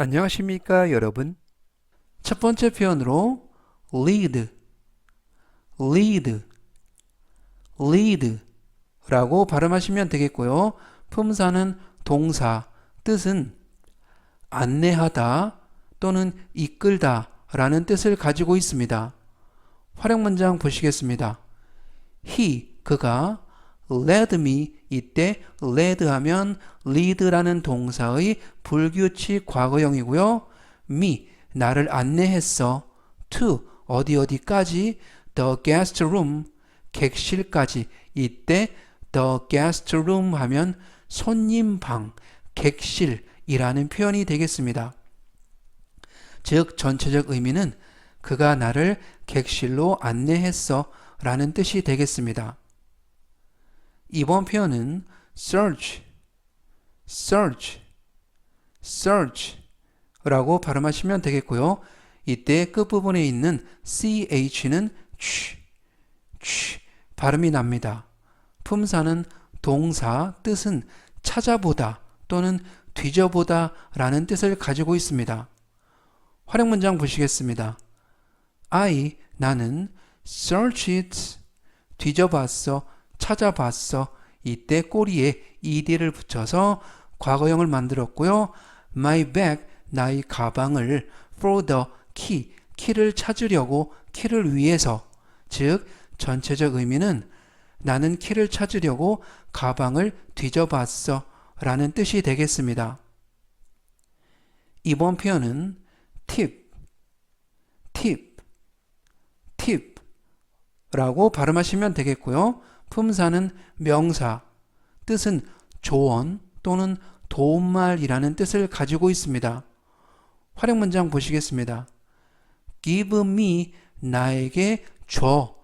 안녕하십니까 여러분? 첫 번째 표현으로 lead lead lead 라고 발음하시면 되겠고요. 품사는 동사 뜻은 안내하다 또는 이끌다 라는 뜻을 가지고 있습니다. 활용 문장 보시겠습니다. He 그가 led me 이때 led 하면 lead라는 동사의 불규칙 과거형이고요. me 나를 안내했어. to 어디 어디까지 the guest room 객실까지 이때 the guest room 하면 손님 방 객실이라는 표현이 되겠습니다. 즉 전체적 의미는 그가 나를 객실로 안내했어 라는 뜻이 되겠습니다. 이번 표현은 search, search, search 라고 발음하시면 되겠고요. 이때 끝부분에 있는 ch는 취, 취 발음이 납니다. 품사는 동사, 뜻은 찾아보다 또는 뒤져보다 라는 뜻을 가지고 있습니다. 활용 문장 보시겠습니다. I, 나는 searched, 뒤져봤어, 찾아봤어. 이때 꼬리에 ed를 붙여서 과거형을 만들었고요. My bag, 나의 가방을 for the key, 키를 찾으려고, 키를 위해서. 즉, 전체적 의미는 나는 키를 찾으려고 가방을 뒤져봤어. 라는 뜻이 되겠습니다. 이번 표현은 tip, tip, tip 라고 발음하시면 되겠고요. 품사는 명사, 뜻은 조언 또는 도움말이라는 뜻을 가지고 있습니다. 활용 문장 보시겠습니다. give me 나에게 줘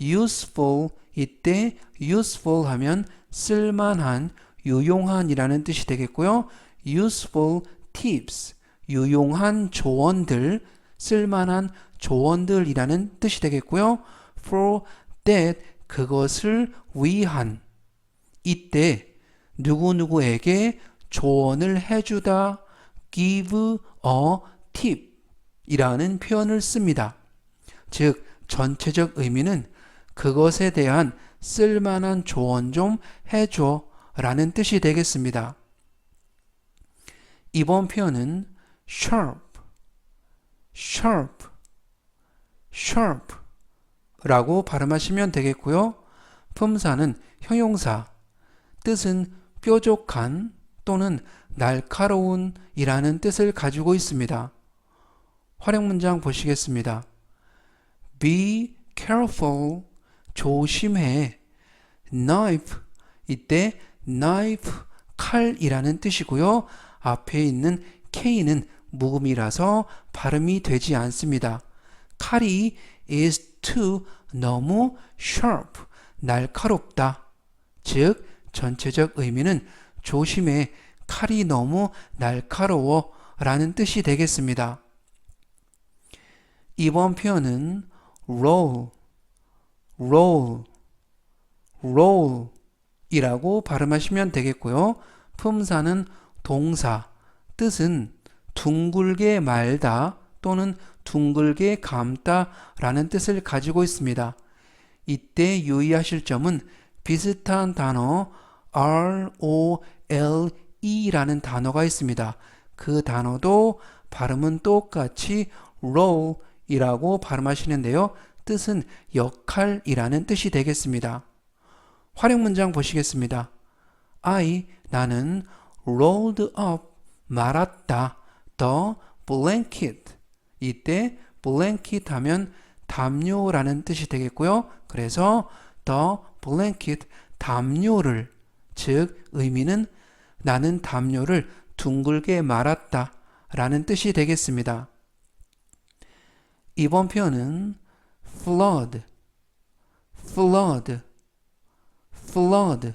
useful 이때 useful 하면 쓸만한 유용한이라는 뜻이 되겠고요. useful tips 유용한 조언들 쓸만한 조언들이라는 뜻이 되겠고요. for that 그것을 위한 이때 누구누구에게 조언을 해주다 give a tip 이라는 표현을 씁니다. 즉 전체적 의미는 그것에 대한 쓸만한 조언 좀 해줘 라는 뜻이 되겠습니다. 이번 표현은 sharp, sharp, sharp 라고 발음하시면 되겠고요. 품사는 형용사, 뜻은 뾰족한 또는 날카로운 이라는 뜻을 가지고 있습니다. 활용 문장 보시겠습니다. Be careful, 조심해. Knife, 이때 knife, 칼이라는 뜻이고요. 앞에 있는 K는 묵음이라서 발음이 되지 않습니다. 칼이 is too 너무 sharp 날카롭다. 즉 전체적 의미는 조심해 칼이 너무 날카로워 라는 뜻이 되겠습니다. 이번 표현은 roll, roll, roll 이라고 발음하시면 되겠고요. 품사는 동사, 뜻은 둥글게 말다 또는 둥글게 감다 라는 뜻을 가지고 있습니다. 이때 유의하실 점은 비슷한 단어 R-O-L-E 라는 단어가 있습니다. 그 단어도 발음은 똑같이 roll 이라고 발음하시는데요. 뜻은 역할이라는 뜻이 되겠습니다. 활용 문장 보시겠습니다. I, 나는 rolled up, 말았다, the blanket, 이때 blanket 하면 담요라는 뜻이 되겠고요. 그래서 the blanket 담요를 즉 의미는 나는 담요를 둥글게 말았다 라는 뜻이 되겠습니다. 이번 표현은 flood, flood, flood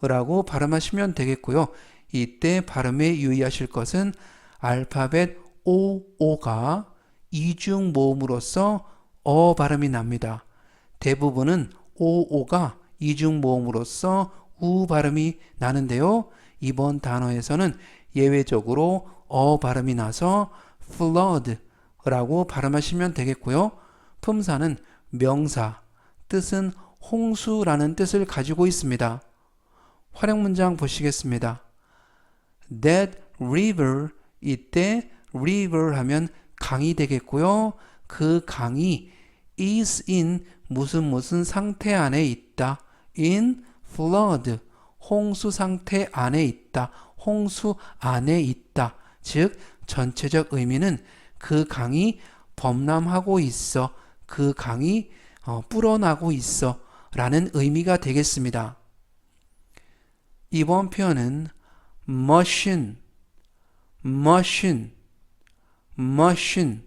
라고 발음하시면 되겠고요. 이때 발음에 유의하실 것은 알파벳 OO가 이중 모음으로써 어 발음이 납니다. 대부분은 OO가 이중 모음으로써 우 발음이 나는데요. 이번 단어에서는 예외적으로 어 발음이 나서 flood라고 발음하시면 되겠고요. 품사는 명사, 뜻은 홍수라는 뜻을 가지고 있습니다. 활용 문장 보시겠습니다. That river 이때 river 하면 강이 되겠고요. 그 강이 is in 무슨 무슨 상태 안에 있다. in flood 홍수 상태 안에 있다. 홍수 안에 있다. 즉 전체적 의미는 그 강이 범람하고 있어. 그 강이 어, 불어나고 있어. 라는 의미가 되겠습니다. 이번 표현은 machine, machine, machine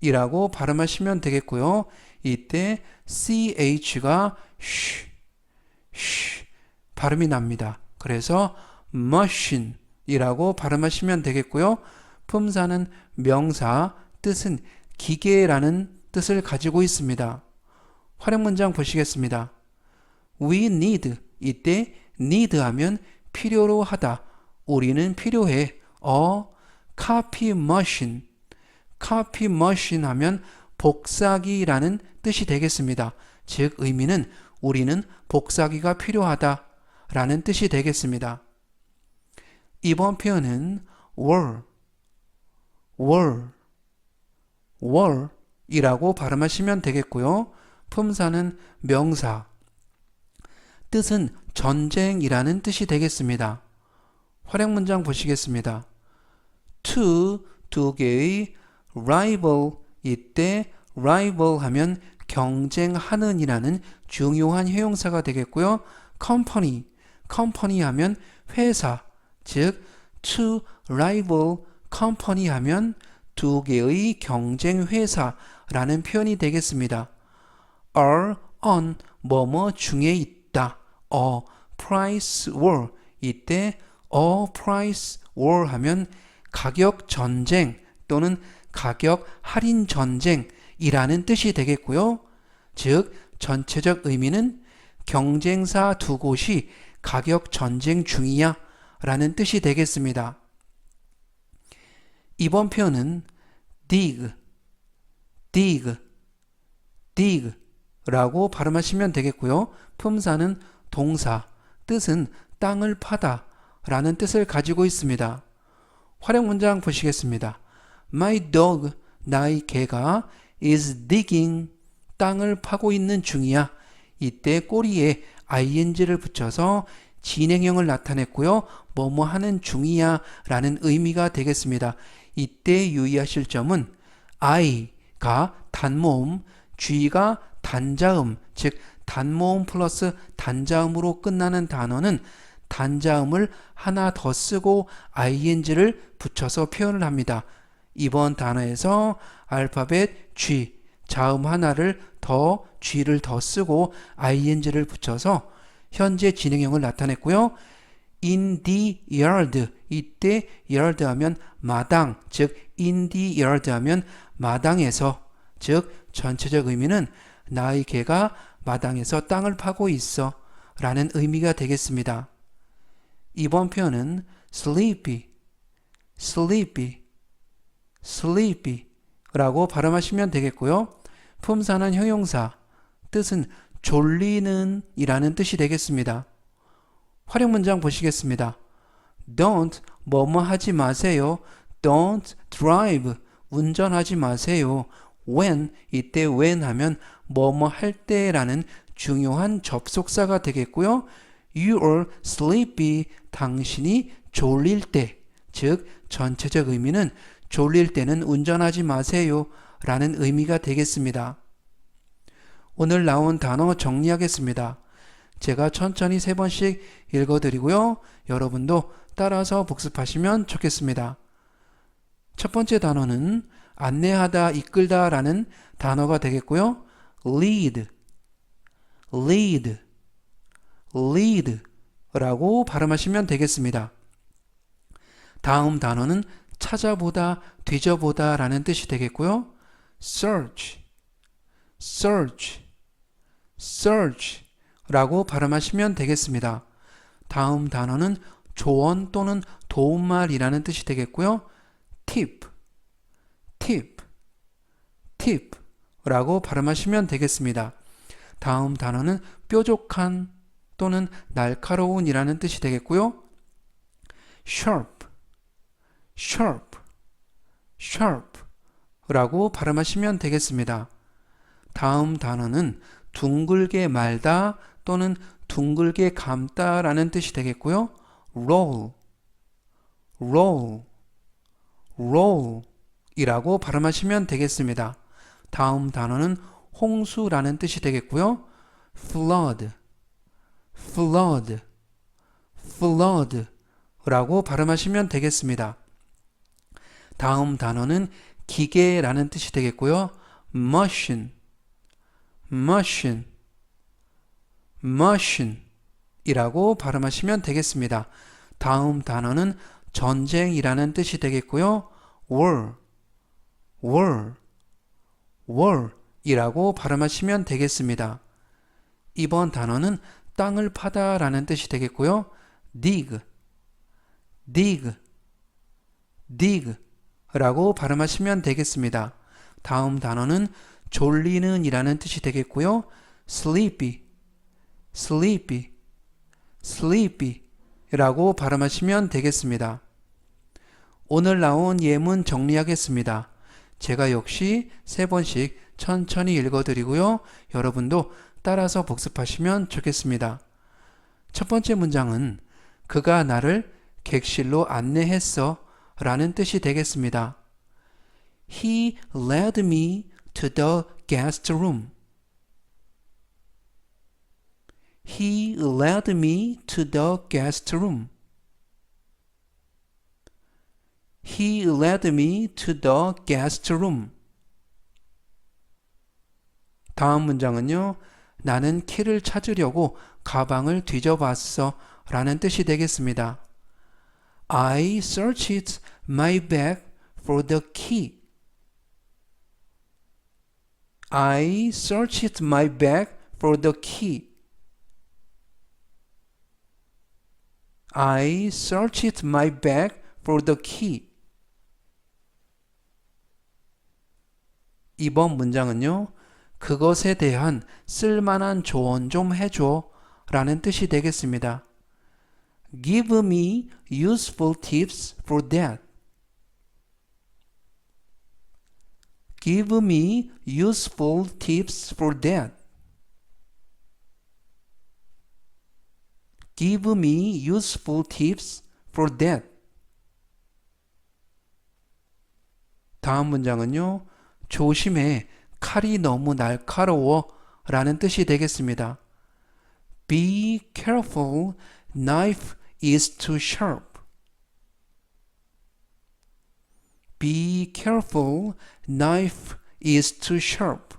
이라고 발음하시면 되겠고요. 이때 ch가 쉬, 쉬 발음이 납니다. 그래서 machine 이라고 발음하시면 되겠고요. 품사는 명사, 뜻은 기계라는 뜻을 가지고 있습니다. 활용 문장 보시겠습니다. We need 이때 need 하면 필요로 하다. 우리는 필요해. 어 copy machine copy machine 하면 복사기라는 뜻이 되겠습니다. 즉 의미는 우리는 복사기가 필요하다 라는 뜻이 되겠습니다. 이번 표현은 were, were, were 이라고 발음하시면 되겠고요. 품사는 명사, 뜻은 전쟁이라는 뜻이 되겠습니다. 활용 문장 보시겠습니다. two, 두 개의 rival, 이때 rival 하면 경쟁하는 이라는 중요한 형용사가 되겠고요. company, company 하면 회사, 즉 two rival company 하면 두 개의 경쟁 회사라는 표현이 되겠습니다. are on 뭐뭐 중에 있다. a price war 이때 a price war 하면 가격 전쟁 또는 가격 할인 전쟁이라는 뜻이 되겠고요. 즉 전체적 의미는 경쟁사 두 곳이 가격 전쟁 중이야 라는 뜻이 되겠습니다. 이번 표현은 dig, dig, dig 라고 발음하시면 되겠고요. 품사는 동사, 뜻은 땅을 파다 라는 뜻을 가지고 있습니다. 활용 문장 보시겠습니다. My dog, 나의 개가 is digging, 땅을 파고 있는 중이야. 이때 꼬리에 ing를 붙여서 진행형을 나타냈고요. 뭐뭐 하는 중이야 라는 의미가 되겠습니다. 이때 유의하실 점은 I가 단모음, G가 단자음, 즉 단모음 플러스 단자음으로 끝나는 단어는 단자음을 하나 더 쓰고 ing를 붙여서 표현을 합니다. 이번 단어에서 알파벳 G, 자음 하나를 더 G를 더 쓰고 ing를 붙여서 현재 진행형을 나타냈고요. in the yard 이때 yard 하면 마당 즉 in the yard 하면 마당에서 즉 전체적 의미는 나의 개가 마당에서 땅을 파고 있어 라는 의미가 되겠습니다. 이번 표현은 sleepy, sleepy, sleepy 라고 발음하시면 되겠고요. 품사는 형용사, 뜻은 졸리는 이라는 뜻이 되겠습니다. 활용 문장 보시겠습니다. Don't 뭐뭐 하지 마세요. Don't drive 운전하지 마세요. When 이때 when 하면 뭐뭐 할 때라는 중요한 접속사가 되겠고요. You are sleepy 당신이 졸릴 때, 즉 전체적 의미는 졸릴 때는 운전하지 마세요 라는 의미가 되겠습니다. 오늘 나온 단어 정리하겠습니다. 제가 천천히 세 번씩 읽어드리고요. 여러분도 따라서 복습하시면 좋겠습니다. 첫 번째 단어는 안내하다, 이끌다 라는 단어가 되겠고요. lead, lead, lead 라고 발음하시면 되겠습니다. 다음 단어는 찾아보다, 뒤져보다 라는 뜻이 되겠고요. search, search, search 라고 발음하시면 되겠습니다. 다음 단어는 조언 또는 도움말이라는 뜻이 되겠고요. tip, tip, tip 라고 발음하시면 되겠습니다. 다음 단어는 뾰족한 또는 날카로운 이라는 뜻이 되겠고요. sharp, sharp, sharp 라고 발음하시면 되겠습니다. 다음 단어는 둥글게 말다 또는 둥글게 감다 라는 뜻이 되겠고요. roll, roll, roll 이라고 발음하시면 되겠습니다. 다음 단어는 홍수라는 뜻이 되겠고요. flood, flood, flood 라고 발음하시면 되겠습니다. 다음 단어는 기계라는 뜻이 되겠고요. machine, machine, machine 이라고 발음하시면 되겠습니다. 다음 단어는 전쟁이라는 뜻이 되겠고요. war, war, war 이라고 발음하시면 되겠습니다. 이번 단어는 땅을 파다 라는 뜻이 되겠고요. dig, dig, dig 라고 발음하시면 되겠습니다. 다음 단어는 졸리는 이라는 뜻이 되겠고요. sleepy, sleepy, sleepy 라고 발음하시면 되겠습니다. 오늘 나온 예문 정리하겠습니다. 제가 역시 세 번씩 천천히 읽어드리고요. 여러분도 따라서 복습하시면 좋겠습니다. 첫 번째 문장은 그가 나를 객실로 안내했어 라는 뜻이 되겠습니다. He led me to the guest room. He led me to the guest room. He led me to the guest room. 다음 문장은요. 나는 키를 찾으려고 가방을 뒤져봤어 라는 뜻이 되겠습니다. I searched my bag for the key. I searched my bag for the key. I searched my bag for the key. 이번 문장은요, 그것에 대한 쓸만한 조언 좀 해줘 라는 뜻이 되겠습니다. Give me useful tips for that. Give me useful tips for that. Give me useful tips for that. 다음 문장은요. 조심해. 칼이 너무 날카로워. 라는 뜻이 되겠습니다. Be careful. Knife is too sharp. Be careful. Knife is too sharp.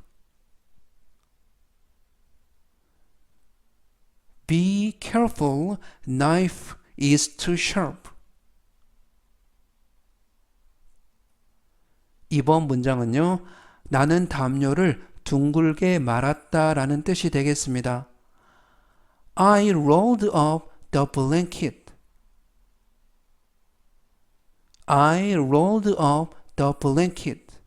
Be careful. Knife is too sharp. 이번 문장은요. 나는 담요를 둥글게 말았다 라는 뜻이 되겠습니다. I rolled up the blanket. I rolled up the blanket.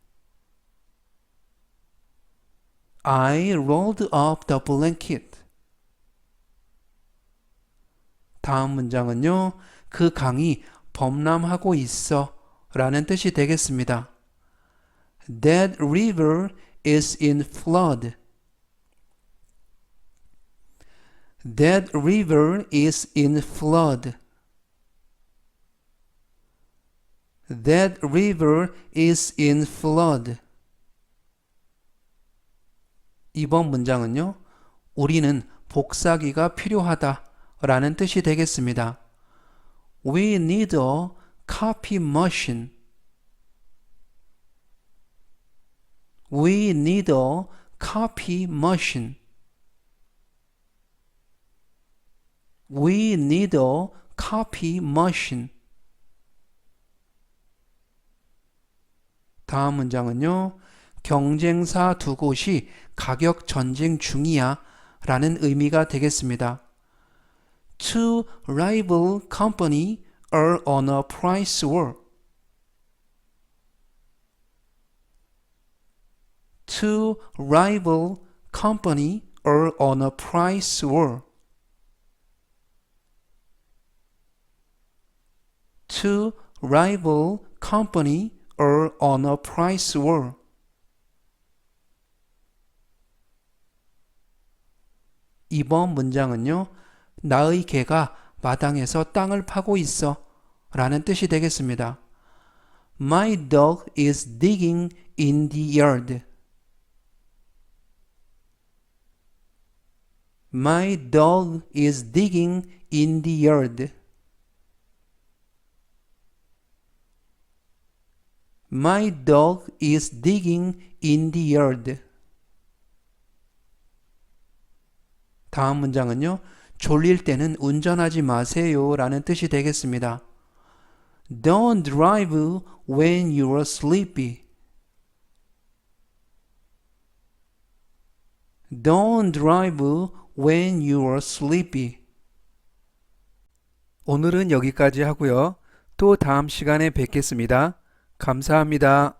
I rolled up the blanket. 다음 문장은요. 그 강이 범람하고 있어 라는 뜻이 되겠습니다. That river is in flood. That river is in flood. That river is in flood. 이번 문장은요. 우리는 복사기가 필요하다 라는 뜻이 되겠습니다. We need a copy machine. We need a copy machine. We need a copy machine. 다음 문장은요. 경쟁사 두 곳이 가격 전쟁 중이야 라는 의미가 되겠습니다. Two rival company are on a price war. Two rival company are on a price war. To rival company or on a price war. 이번 문장은요, 나의 개가 마당에서 땅을 파고 있어 라는 뜻이 되겠습니다. My dog is digging in the yard. My dog is digging in the yard. My dog is digging in the yard. 다음 문장은요. 졸릴 때는 운전하지 마세요 라는 뜻이 되겠습니다. Don't drive when you're sleepy. Don't drive when you're sleepy. 오늘은 여기까지 하고요. 또 다음 시간에 뵙겠습니다. 감사합니다.